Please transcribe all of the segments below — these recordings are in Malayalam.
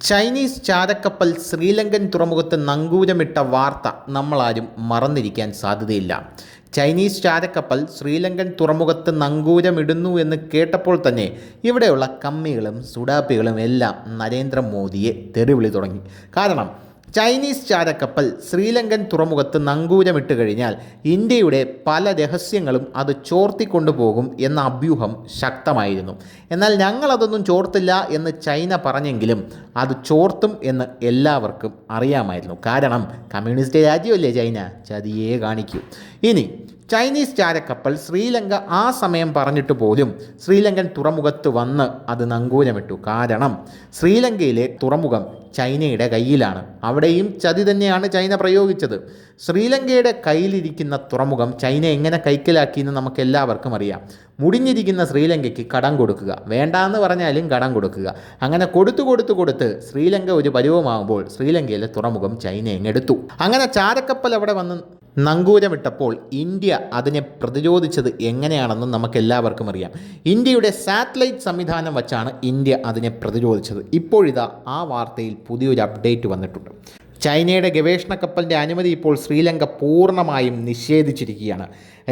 ചൈനീസ് ചാരക്കപ്പൽ ശ്രീലങ്കൻ തുറമുഖത്ത് നങ്കൂരമിട്ട വാർത്ത നമ്മളാരും മറന്നിരിക്കാൻ സാധ്യതയില്ല. ചൈനീസ് ചാരക്കപ്പൽ ശ്രീലങ്കൻ തുറമുഖത്ത് നങ്കൂരമിടുന്നു എന്ന് കേട്ടപ്പോൾ തന്നെ ഇവിടെയുള്ള കമ്മികളും സുഡാപ്പികളും എല്ലാം നരേന്ദ്രമോദിയെ തെറിവിളി തുടങ്ങി. കാരണം ചൈനീസ് ചാരക്കപ്പൽ ശ്രീലങ്കൻ തുറമുഖത്ത് നങ്കൂരമിട്ട് കഴിഞ്ഞാൽ ഇന്ത്യയുടെ പല രഹസ്യങ്ങളും അത് ചോർത്തിക്കൊണ്ടുപോകും എന്ന അഭ്യൂഹം ശക്തമായിരുന്നു. എന്നാൽ ഞങ്ങളതൊന്നും ചോർത്തില്ല എന്ന് ചൈന പറഞ്ഞെങ്കിലും അത് ചോർത്തും എന്ന് എല്ലാവർക്കും അറിയാമായിരുന്നു. കാരണം കമ്മ്യൂണിസ്റ്റ് രാജ്യമല്ലേ ചൈന? ചതിയേ കാണിക്കൂ. ഇനി ചൈനീസ് ചാരക്കപ്പൽ ശ്രീലങ്ക ആ സമയം പറഞ്ഞിട്ട് പോലും ശ്രീലങ്കൻ തുറമുഖത്ത് വന്ന് അത് നങ്കൂരമിട്ടു. കാരണം ശ്രീലങ്കയിലെ തുറമുഖം ചൈനയുടെ കയ്യിലാണ്. അവിടെയും ചതി തന്നെയാണ് ചൈന പ്രയോഗിച്ചത്. ശ്രീലങ്കയുടെ കയ്യിലിരിക്കുന്ന തുറമുഖം ചൈന എങ്ങനെ കൈക്കലാക്കിയെന്ന് നമുക്ക് എല്ലാവർക്കും അറിയാം. മുടിഞ്ഞിരിക്കുന്ന ശ്രീലങ്കയ്ക്ക് കടം കൊടുക്കുക. വേണ്ടാന്ന് പറഞ്ഞാലും കടം കൊടുക്കുക. അങ്ങനെ കൊടുത്തു കൊടുത്തു കൊടുത്ത് ശ്രീലങ്ക ഒരു പരുവമാകുമ്പോൾ ശ്രീലങ്കയിലെ തുറമുഖം ചൈന എങ്ങെടുത്തു. അങ്ങനെ ചാരക്കപ്പൽ അവിടെ വന്ന് നങ്കൂരമിട്ടപ്പോൾ ഇന്ത്യ അതിനെ പ്രതിരോധിച്ചത് എങ്ങനെയാണെന്ന് നമുക്കെല്ലാവർക്കും അറിയാം. ഇന്ത്യയുടെ സാറ്റലൈറ്റ് സംവിധാനം വച്ചാണ് ഇന്ത്യ അതിനെ പ്രതിരോധിച്ചത്. ഇപ്പോഴിതാ ആ വാർത്തയിൽ പുതിയൊരു അപ്ഡേറ്റ് വന്നിട്ടുണ്ട്. ചൈനയുടെ ഗവേഷണ കപ്പലിന്റെ അനുമതി ഇപ്പോൾ ശ്രീലങ്ക പൂർണമായും നിഷേധിച്ചിരിക്കുകയാണ്.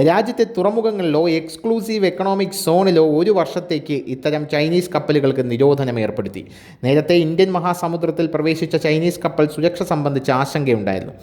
രാജ്യത്തെ തുറമുഖങ്ങളിലോ എക്സ്ക്ലൂസീവ് എക്കണോമിക് സോണിലോ ഒരു വർഷത്തേക്ക് ഇത്തരം ചൈനീസ് കപ്പലുകൾക്ക് നിരോധനം ഏർപ്പെടുത്തി. നേരത്തെ ഇന്ത്യൻ മഹാസമുദ്രത്തിൽ പ്രവേശിച്ച ചൈനീസ് കപ്പൽ സുരക്ഷ സംബന്ധിച്ച് ആശങ്കയുണ്ടായിരുന്നു.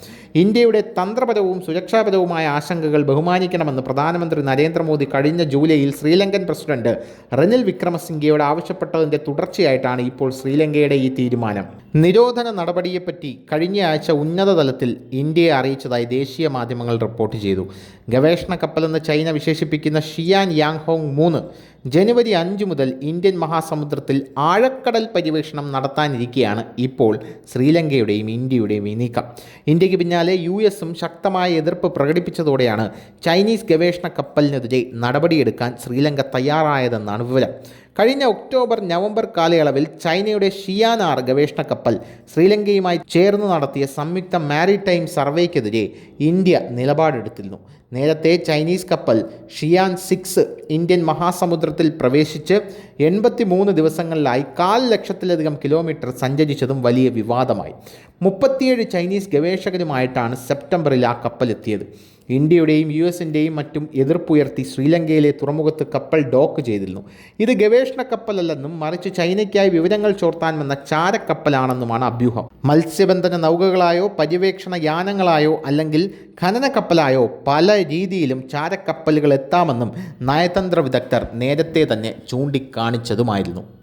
ഇന്ത്യയുടെ തന്ത്രപരവും സുരക്ഷാപരവുമായ ആശങ്കകൾ ബഹുമാനിക്കണമെന്ന് പ്രധാനമന്ത്രി നരേന്ദ്രമോദി കഴിഞ്ഞ ജൂലൈയിൽ ശ്രീലങ്കൻ പ്രസിഡന്റ് റനിൽ വിക്രമസിംഗയോട് ആവശ്യപ്പെട്ടതിന്റെ തുടർച്ചയായിട്ടാണ് ഇപ്പോൾ ശ്രീലങ്കയുടെ ഈ തീരുമാനം. നിരോധന നടപടിയെപ്പറ്റി കഴിഞ്ഞ ആഴ്ച ഉന്നതതലത്തിൽ ഇന്ത്യയെ അറിയിച്ചതായി ദേശീയ മാധ്യമങ്ങൾ റിപ്പോർട്ട് ചെയ്തു. ഗവേഷണ കപ്പലെന്ന് ചൈന വിശേഷിപ്പിക്കുന്ന ഷിയാൻ യാങ്ഹോങ് മൂന്ന് ജനുവരി അഞ്ച് മുതൽ ഇന്ത്യൻ മഹാസമുദ്രത്തിൽ ആഴക്കടൽ പര്യവേഷണം നടത്താനിരിക്കെയാണ് ഇപ്പോൾ ശ്രീലങ്കയുടെയും ഇന്ത്യയുടെയും ഈ നീക്കം. ഇന്ത്യയ്ക്ക് പിന്നാലെ യു എസും ശക്തമായ എതിർപ്പ് പ്രകടിപ്പിച്ചതോടെയാണ് ചൈനീസ് ഗവേഷണ കപ്പലിനെതിരെ നടപടിയെടുക്കാൻ ശ്രീലങ്ക തയ്യാറായതെന്നാണ് വിവരം. കഴിഞ്ഞ ഒക്ടോബർ നവംബർ കാലയളവിൽ ചൈനയുടെ ഷിയാനാർ ഗവേഷണ കപ്പൽ ശ്രീലങ്കയുമായി ചേർന്ന് നടത്തിയ സംയുക്ത മാരിടൈം സർവേക്കെതിരെ ഇന്ത്യ നിലപാടെടുത്തിരുന്നു. നേരത്തെ ചൈനീസ് കപ്പൽ ഷിയാൻ സിക്സ് ഇന്ത്യൻ മഹാസമുദ്രത്തിൽ പ്രവേശിച്ച് എൺപത്തി മൂന്ന് ദിവസങ്ങളിലായി കാൽ ലക്ഷത്തിലധികം കിലോമീറ്റർ സഞ്ചരിച്ചതും വലിയ വിവാദമായി. മുപ്പത്തിയേഴ് ചൈനീസ് ഗവേഷകരുമായിട്ടാണ് സെപ്റ്റംബറിൽ ആ കപ്പലെത്തിയത്. ഇന്ത്യയുടെയും യു എസിന്റെയും മറ്റും എതിർപ്പുയർത്തി ശ്രീലങ്കയിലെ തുറമുഖത്ത് കപ്പൽ ഡോക്ക് ചെയ്തിരുന്നു. ഇത് ഗവേഷണ കപ്പലല്ലെന്നും മറിച്ച് ചൈനയ്ക്കായി വിവരങ്ങൾ ചോർത്താൻ വന്ന ചാരക്കപ്പലാണെന്നുമാണ് അഭ്യൂഹം. മത്സ്യബന്ധന നൗകകളായോ പര്യവേക്ഷണ യാനങ്ങളായോ അല്ലെങ്കിൽ ഖനന കപ്പലായോ പല രീതിയിലും ചാരക്കപ്പലുകൾ എത്താമെന്നും നയതന്ത്ര വിദഗ്ധർ നേരത്തെ തന്നെ ചൂണ്ടിക്കാണിച്ചതുമായിരുന്നു.